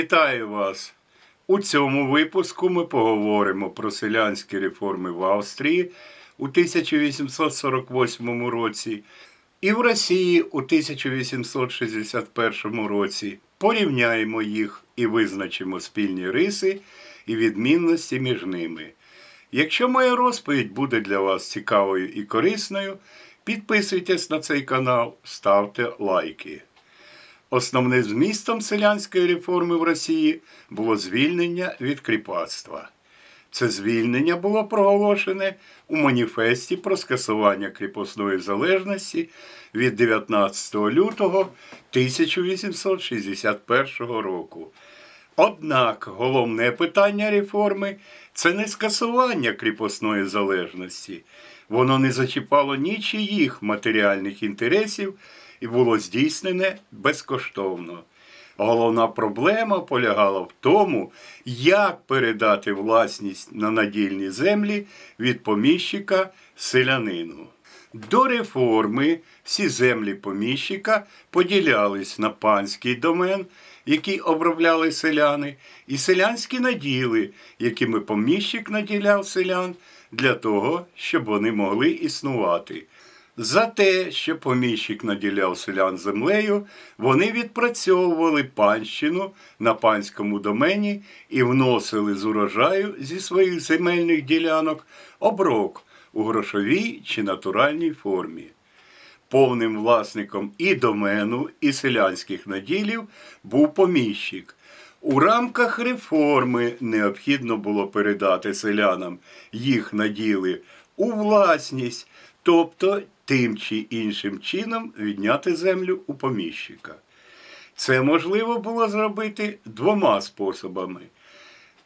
Вітаю вас! У цьому випуску ми поговоримо про селянські реформи в Австрії у 1848 році і в Росії у 1861 році. Порівняємо їх і визначимо спільні риси і відмінності між ними. Якщо моя розповідь буде для вас цікавою і корисною, підписуйтесь на цей канал, ставте лайки. Основним змістом селянської реформи в Росії було звільнення від кріпацтва. Це звільнення було проголошене у маніфесті про скасування кріпосної залежності від 19 лютого 1861 року. Однак головне питання реформи це не скасування кріпосної залежності. Воно не зачіпало нічиїх матеріальних інтересів і було здійснене безкоштовно. Головна проблема полягала в тому, як передати власність на надільні землі від поміщика селянину. До реформи всі землі поміщика поділялись на панський домен, який обробляли селяни, і селянські наділи, якими поміщик наділяв селян для того, щоб вони могли існувати. За те, що поміщик наділяв селян землею, вони відпрацьовували панщину на панському домені і вносили з урожаю зі своїх земельних ділянок оброк у грошовій чи натуральній формі. Повним власником і домену, і селянських наділів був поміщик. У рамках реформи необхідно було передати селянам їх наділи у власність, тобто тим чи іншим чином відняти землю у поміщика. Це можливо було зробити двома способами.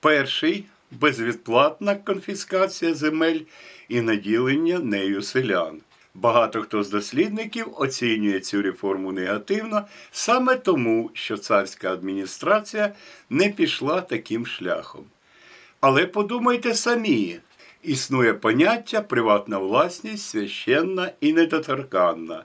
Перший безвідплатна конфіскація земель і наділення нею селян. Багато хто з дослідників оцінює цю реформу негативно саме тому, що царська адміністрація не пішла таким шляхом. Але подумайте самі, існує поняття приватна власність священна і недоторканна.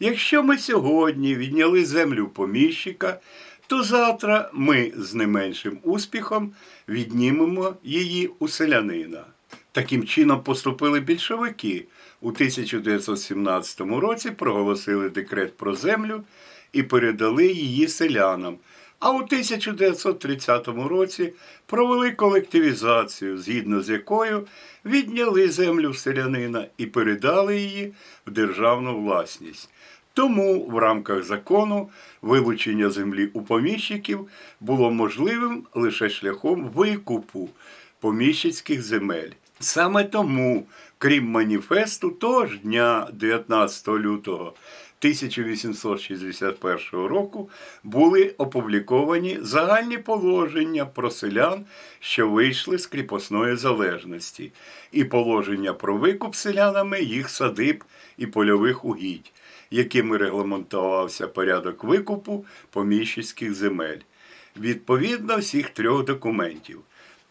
Якщо ми сьогодні відняли землю поміщика, то завтра ми з не меншим успіхом віднімемо її у селянина. Таким чином поступили більшовики. У 1917 році проголосили декрет про землю і передали її селянам. А у 1930 році провели колективізацію, згідно з якою відняли землю селянина і передали її в державну власність. Тому в рамках закону вилучення землі у поміщиків було можливим лише шляхом викупу поміщицьких земель. Саме тому, крім маніфесту, того ж дня 19 лютого 1861 року були опубліковані загальні положення про селян, що вийшли з кріпосної залежності, і положення про викуп селянами їх садиб і польових угідь, якими регламентувався порядок викупу поміщицьких земель. Відповідно всіх трьох документів.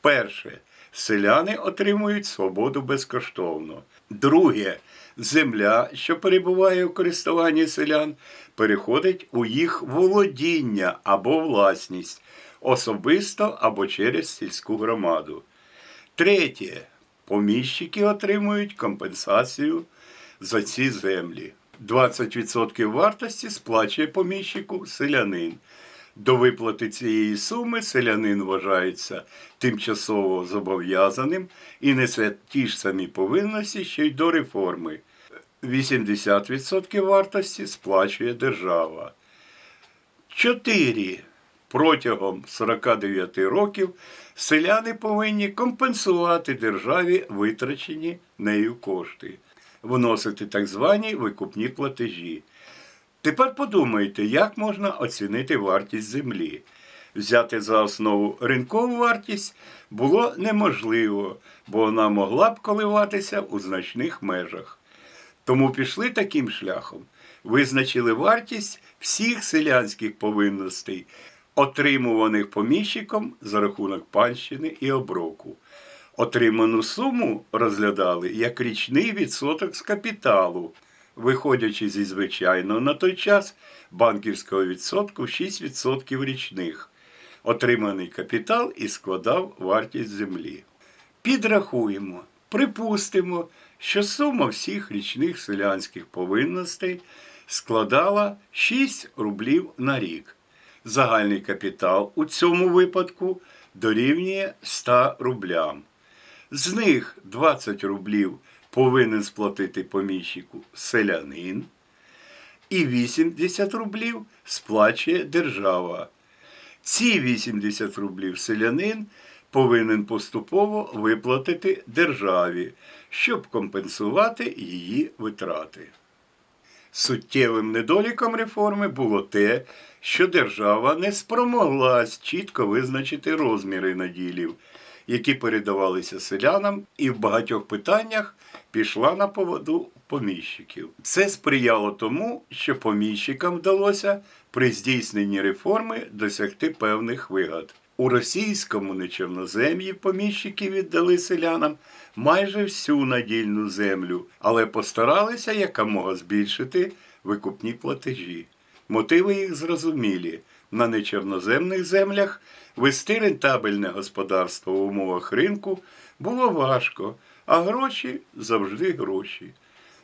Перше. Селяни отримують свободу безкоштовно. Друге, земля, що перебуває у користуванні селян, переходить у їх володіння або власність, особисто або через сільську громаду. Третє, поміщики отримують компенсацію за ці землі. 20% вартості сплачує поміщику селянин. До виплати цієї суми селянин вважається тимчасово зобов'язаним і несе ті ж самі повинності, що й до реформи. 80% вартості сплачує держава. 4. Протягом 49 років селяни повинні компенсувати державі витрачені нею кошти, вносити так звані викупні платежі. Тепер подумайте, як можна оцінити вартість землі. Взяти за основу ринкову вартість було неможливо, бо вона могла б коливатися у значних межах. Тому пішли таким шляхом, визначили вартість всіх селянських повинностей, отримуваних поміщиком за рахунок панщини і оброку. Отриману суму розглядали як річний відсоток з капіталу виходячи зі звичайного на той час банківського відсотку 6% річних. Отриманий капітал і складав вартість землі. Підрахуємо, припустимо, що сума всіх річних селянських повинностей складала 6 рублів на рік. Загальний капітал у цьому випадку дорівнює 100 рублям. З них 20 рублів повинен сплатити поміщику селянин, і 80 рублів сплачує держава. Ці 80 рублів селянин повинен поступово виплатити державі, щоб компенсувати її витрати. Суттєвим недоліком реформи було те, що держава не спромоглась чітко визначити розміри наділів, які передавалися селянам, і в багатьох питаннях пішла на поводу поміщиків. Це сприяло тому, що поміщикам вдалося при здійсненні реформи досягти певних вигад. У російському нечорнозем'ї поміщики віддали селянам майже всю надільну землю, але постаралися якомога збільшити викупні платежі. Мотиви їх зрозумілі. На нечорноземних землях вести рентабельне господарство в умовах ринку було важко, а гроші завжди гроші.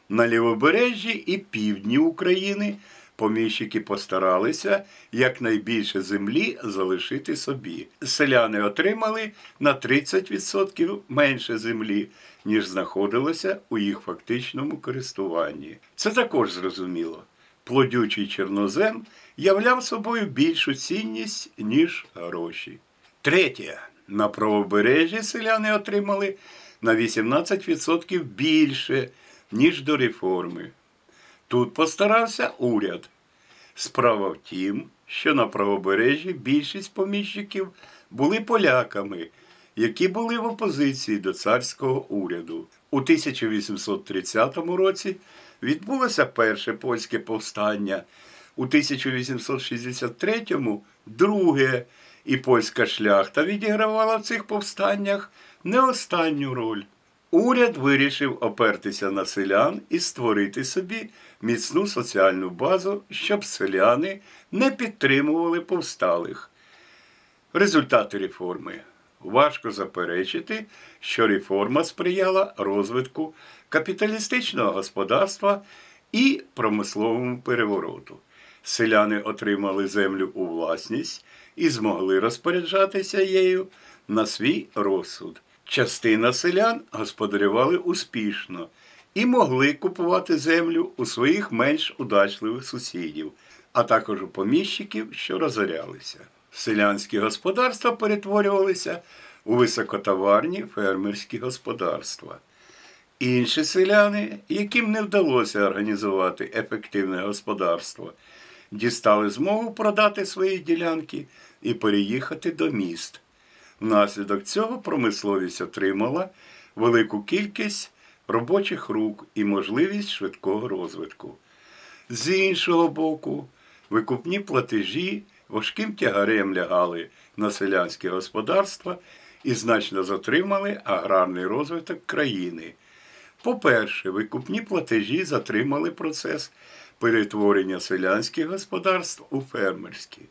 На лівобережжі і півдні України поміщики постаралися якнайбільше землі залишити собі. Селяни отримали на 30% менше землі, ніж знаходилося у їх фактичному користуванні. Це також зрозуміло. Плодючий чорнозем являв собою більшу цінність, ніж гроші. Третє. На правобережжі селяни отримали на 18% більше, ніж до реформи. Тут постарався уряд. Справа в тім, що на правобережжі більшість поміщиків були поляками, які були в опозиції до царського уряду. У 1830 році відбулося перше польське повстання, у 1863-му друге, і польська шляхта відігравала в цих повстаннях не останню роль. Уряд вирішив опертися на селян і створити собі міцну соціальну базу, щоб селяни не підтримували повсталих. Результати реформи. Важко заперечити, що реформа сприяла розвитку капіталістичного господарства і промисловому перевороту. Селяни отримали землю у власність і змогли розпоряджатися нею на свій розсуд. Частина селян господарювали успішно і могли купувати землю у своїх менш удачливих сусідів, а також у поміщиків, що розорялися. Селянські господарства перетворювалися у високотоварні фермерські господарства. Інші селяни, яким не вдалося організувати ефективне господарство, дістали змогу продати свої ділянки і переїхати до міст. Внаслідок цього промисловість отримала велику кількість робочих рук і можливість швидкого розвитку. З іншого боку, викупні платежі важким тягарем лягали на селянське господарство і значно затримали аграрний розвиток країни. По-перше, викупні платежі затримали процес перетворення селянських господарств у фермерські.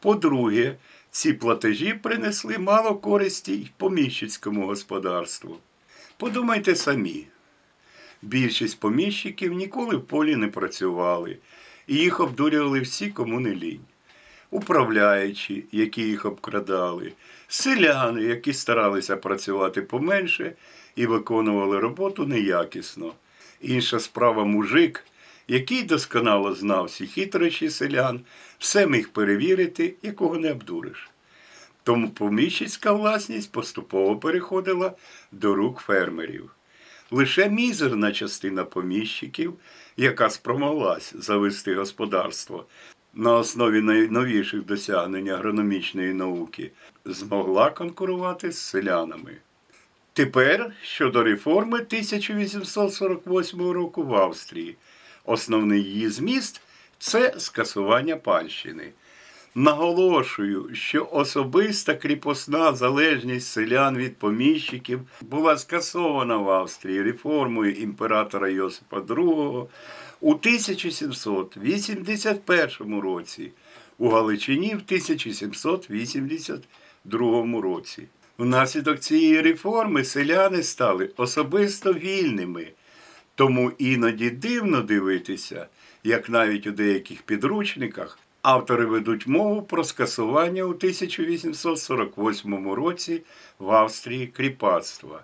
По-друге, ці платежі принесли мало користі й поміщицькому господарству. Подумайте самі. Більшість поміщиків ніколи в полі не працювали, і їх обдурювали всі, кому не лінь. Управляючі, які їх обкрадали, селяни, які старалися працювати поменше і виконували роботу неякісно. Інша справа мужик, який досконало знав всі хитрощі селян, все міг перевірити, якого не обдуриш. Тому поміщицька власність поступово переходила до рук фермерів. Лише мізерна частина поміщиків, яка спромоглась завести господарство на основі найновіших досягнень агрономічної науки, змогла конкурувати з селянами. Тепер щодо реформи 1848 року в Австрії. Основний її зміст це скасування панщини. Наголошую, що особиста кріпосна залежність селян від поміщиків була скасована в Австрії реформою імператора Йосипа II у 1781 році, у Галичині в 1782 році. Внаслідок цієї реформи селяни стали особисто вільними. Тому іноді дивно дивитися, як навіть у деяких підручниках автори ведуть мову про скасування у 1848 році в Австрії кріпацтва.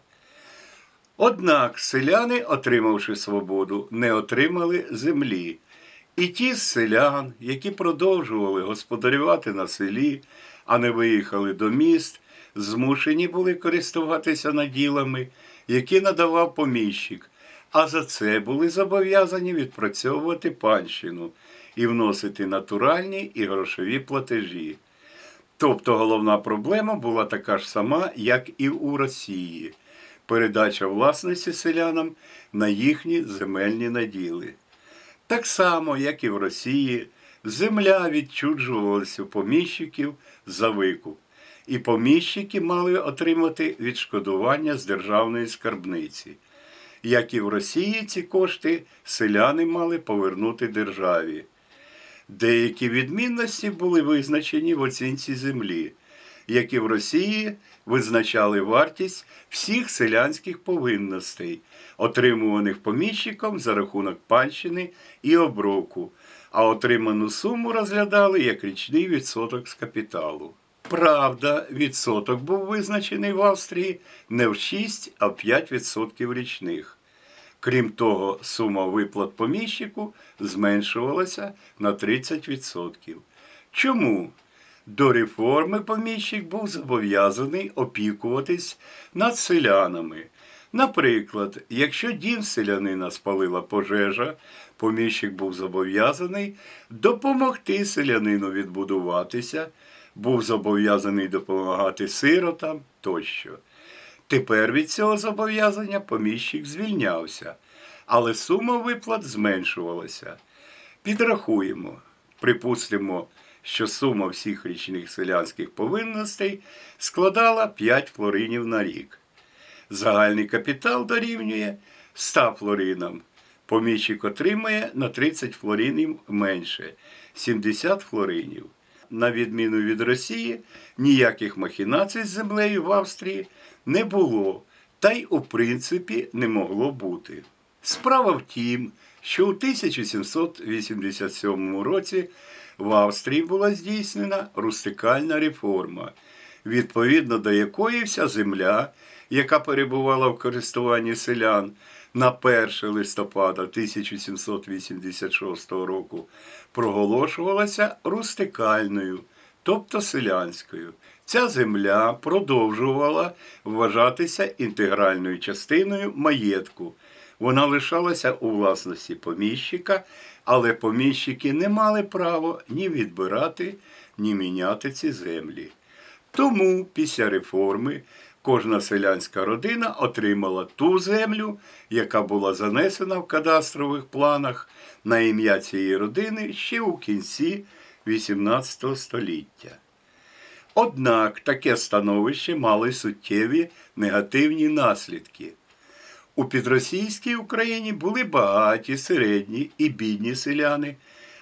Однак селяни, отримавши свободу, не отримали землі. І ті з селян, які продовжували господарювати на селі, а не виїхали до міст, змушені були користуватися наділами, які надавав поміщик, а за це були зобов'язані відпрацьовувати панщину і вносити натуральні і грошові платежі. Тобто головна проблема була така ж сама, як і у Росії передача власності селянам на їхні земельні наділи. Так само, як і в Росії, земля відчуджувалася у поміщиків за викуп, і поміщики мали отримати відшкодування з державної скарбниці. Як і в Росії, ці кошти селяни мали повернути державі. Деякі відмінності були визначені в оцінці землі, як і в Росії визначали вартість всіх селянських повинностей, отримуваних поміщиком за рахунок панщини і оброку, а отриману суму розглядали як річний відсоток з капіталу. Правда, відсоток був визначений в Австрії не в 6, а в 5% річних. Крім того, сума виплат поміщику зменшувалася на 30%. Чому? До реформи поміщик був зобов'язаний опікуватись над селянами. Наприклад, якщо дім селянина спалила пожежа, поміщик був зобов'язаний допомогти селянину відбудуватися, був зобов'язаний допомагати сиротам тощо. Тепер від цього зобов'язання поміщик звільнявся, але сума виплат зменшувалася. Підрахуємо, припустимо, що сума всіх річних селянських повинностей складала 5 флоринів на рік. Загальний капітал дорівнює 100 флоринам. Поміщик отримає на 30 флоринів менше 70 флоринів. На відміну від Росії, ніяких махінацій з землею в Австрії не було, та й у принципі не могло бути. Справа в тім, що у 1787 році в Австрії була здійснена рустикальна реформа, відповідно до якої вся земля, яка перебувала в користуванні селян на 1 листопада 1786 року, проголошувалася рустикальною, тобто селянською. Ця земля продовжувала вважатися інтегральною частиною маєтку. Вона лишалася у власності поміщика, але поміщики не мали права ні відбирати, ні міняти ці землі. Тому після реформи кожна селянська родина отримала ту землю, яка була занесена в кадастрових планах на ім'я цієї родини ще у кінці XVIII століття. Однак таке становище мало й суттєві негативні наслідки. У підросійській Україні були багаті, середні і бідні селяни,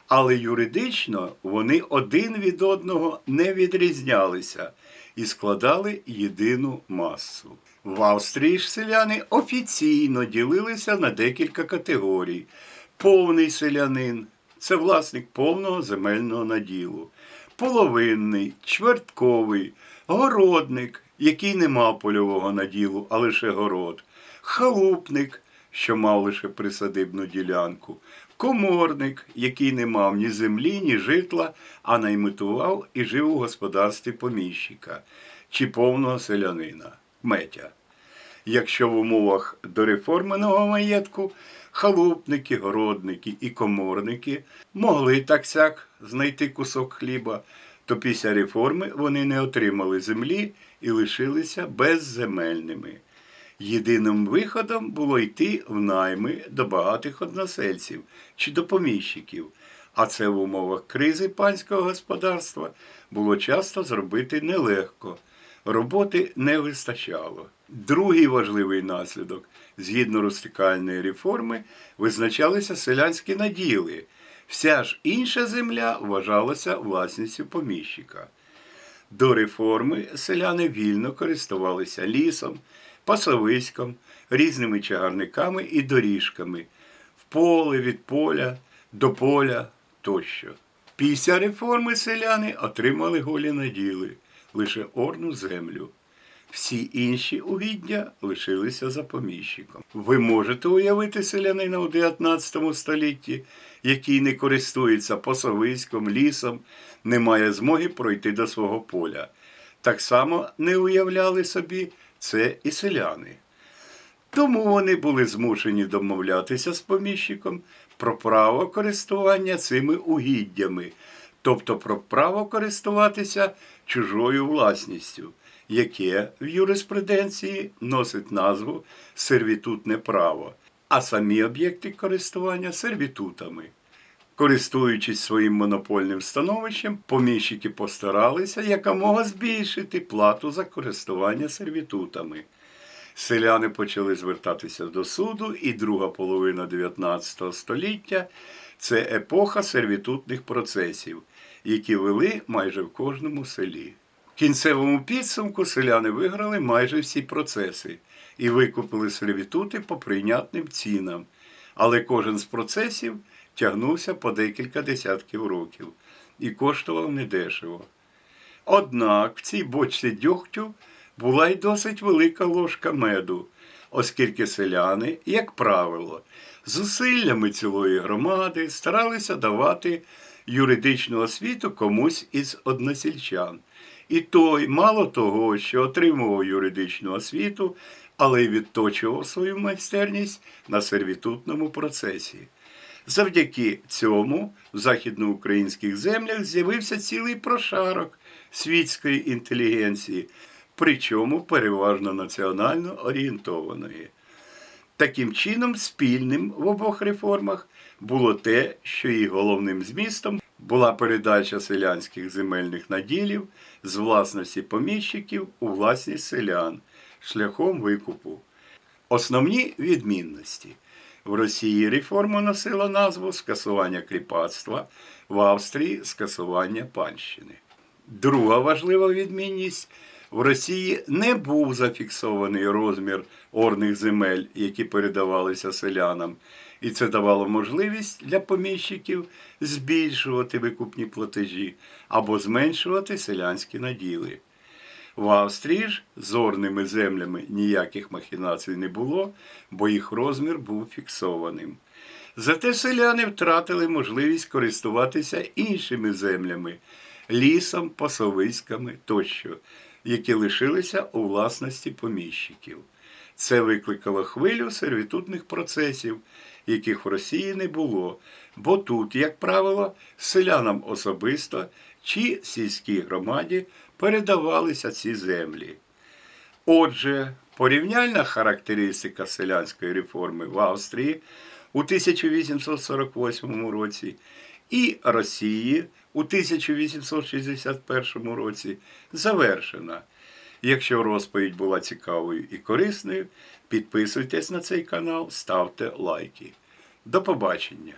але юридично вони один від одного не відрізнялися і складали єдину масу. В Австрії ж селяни офіційно ділилися на декілька категорій: повний селянин це власник повного земельного наділу, половинний, чвертковий, городник, який не мав польового наділу, а лише город, халупник, що мав лише присадибну ділянку, коморник, який не мав ні землі, ні житла, а наймитував і жив у господарстві поміщика чи повного селянина, метя. Якщо в умовах дореформеного маєтку халупники, городники і коморники могли так сяк знайти кусок хліба, то після реформи вони не отримали землі і лишилися безземельними. Єдиним виходом було йти в найми до багатих односельців чи до поміщиків, А це в умовах кризи панського господарства було часто зробити нелегко. Роботи не вистачало. Другий важливий наслідок згідно рустикальної реформи визначалися селянські наділи. Вся ж інша земля вважалася власністю поміщика. До реформи селяни вільно користувалися лісом, пасовиськом, різними чагарниками і доріжками, в поле від поля до поля тощо. Після реформи селяни отримали голі наділи, лише орну землю. Всі інші угіддя лишилися за поміщиком. Ви можете уявити селянина у 19 столітті, який не користується пасовиськом, лісом, не має змоги пройти до свого поля. Так само не уявляли собі це і селяни. Тому вони були змушені домовлятися з поміщиком про право користування цими угіддями, тобто про право користуватися чужою власністю, яке в юриспруденції носить назву сервітутне право, а самі об'єкти користування сервітутами. Користуючись своїм монопольним становищем, поміщики постаралися якомога збільшити плату за користування сервітутами. Селяни почали звертатися до суду, і друга половина 19 століття це епоха сервітутних процесів, які вели майже в кожному селі. В кінцевому підсумку селяни виграли майже всі процеси і викупили сервітути по прийнятним цінам, але кожен з процесів тягнувся по декілька десятків років і коштував недешево. Однак в цій бочці дьогтю була й досить велика ложка меду, оскільки селяни, як правило, зусиллями цілої громади старалися давати юридичну освіту комусь із односельчан. І той, мало того, що отримував юридичну освіту, але й відточував свою майстерність на сервітутному процесі. Завдяки цьому в західноукраїнських землях з'явився цілий прошарок світської інтелігенції, причому переважно національно орієнтованої. Таким чином, спільним в обох реформах було те, що її головним змістом була передача селянських земельних наділів з власності поміщиків у власність селян шляхом викупу. Основні відмінності. В Росії реформа носила назву скасування кріпацтва, в Австрії скасування панщини. Друга важлива відмінність в Росії не був зафіксований розмір орних земель, які передавалися селянам, і це давало можливість для поміщиків збільшувати викупні платежі або зменшувати селянські наділи. В Австрії ж з орними землями ніяких махінацій не було, бо їх розмір був фіксованим. Зате селяни втратили можливість користуватися іншими землями лісом, пасовиськами тощо, які лишилися у власності поміщиків. Це викликало хвилю сервітутних процесів, яких в Росії не було, бо тут, як правило, селянам особисто чи сільській громаді передавалися ці землі. Отже, порівняльна характеристика селянської реформи в Австрії у 1848 році і Росії у 1861 році завершена. Якщо розповідь була цікавою і корисною, підписуйтесь на цей канал, ставте лайки. До побачення!